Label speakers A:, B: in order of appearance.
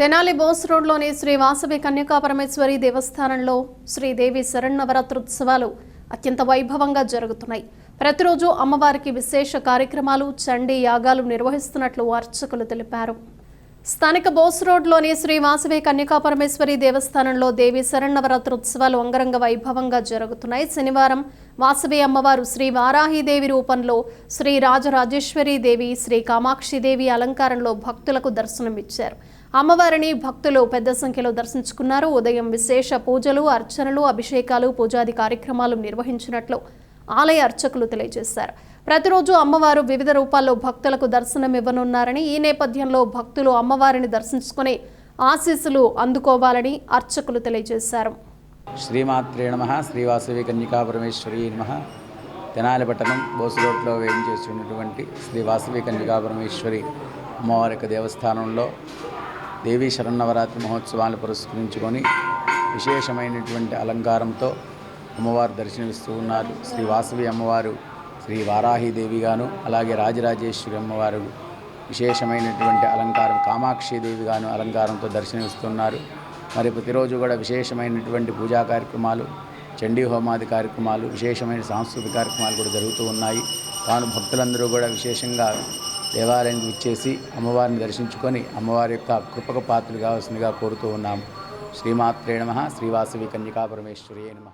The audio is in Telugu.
A: తెనాలి బోస్ రోడ్లోని శ్రీ వాసవి కన్యకాపరమేశ్వరి దేవస్థానంలో శ్రీదేవి శరణవరాత్రోత్సవాలు అత్యంత వైభవంగా జరుగుతున్నాయి. ప్రతిరోజు అమ్మవారికి విశేష కార్యక్రమాలు చండీ యాగాలు నిర్వహిస్తున్నట్లు అర్చకులు తెలిపారు. స్థానిక బోస్ రోడ్లోని శ్రీ వాసవి కన్యకా పరమేశ్వరి దేవస్థానంలో దేవి శరణవరాత్రోత్సవాలు అంగరంగ వైభవంగా జరుగుతున్నాయి. శనివారం వాసవి అమ్మవారు శ్రీ వారాహిదేవి రూపంలో శ్రీ రాజరాజేశ్వరి దేవి శ్రీ కామాక్షిదేవి అలంకారంలో భక్తులకు దర్శనమిచ్చారు అమ్మవారిని భక్తులు పెద్ద సంఖ్యలో దర్శించుకున్నారు. ఉదయం విశేష పూజలు అర్చనలు అభిషేకాలు పూజాది కార్యక్రమాలు నిర్వహించినట్లు ఆలయ అర్చకులు తెలియజేశారు. ప్రతిరోజు అమ్మవారు వివిధ రూపాల్లో భక్తులకు దర్శనం ఇవ్వనున్నారని ఈ నేపథ్యంలో భక్తులు అమ్మవారిని దర్శించుకుని ఆశీస్సులు అందుకోవాలని అర్చకులు తెలియజేశారు.
B: శ్రీమాత్రే నమ. శ్రీవాసవి కన్యకా పరమేశ్వరి నమ. తెనాలి పట్టణం బోసులోట్లో వేయించేస్తున్నటువంటి శ్రీ వాసవి కన్యకా పరమేశ్వరి అమ్మవారి యొక్క దేవస్థానంలో దేవీ శరన్నవరాత్రి మహోత్సవాన్ని పురస్కరించుకొని విశేషమైనటువంటి అలంకారంతో అమ్మవారు దర్శనమిస్తూ ఉన్నారు. శ్రీ వాసవి అమ్మవారు శ్రీ వారాహిదేవిగాను అలాగే రాజరాజేశ్వరి అమ్మవారు విశేషమైనటువంటి అలంకారం కామాక్షి అలంకారంతో దర్శనమిస్తున్నారు. మరి ప్రతిరోజు కూడా విశేషమైనటువంటి పూజా కార్యక్రమాలు చండీ హోమాది కార్యక్రమాలు విశేషమైన సాంస్కృతిక కార్యక్రమాలు కూడా జరుగుతూ ఉన్నాయి. తాను భక్తులందరూ కూడా విశేషంగా దేవాలయానికి విచ్చేసి అమ్మవారిని దర్శించుకొని అమ్మవారి యొక్క కృపక పాత్రలు కావాల్సిందిగా కోరుతూ ఉన్నాము శ్రీమాత్రే నమ. శ్రీవాసవి కన్యకా పరమేశ్వరియే నమ.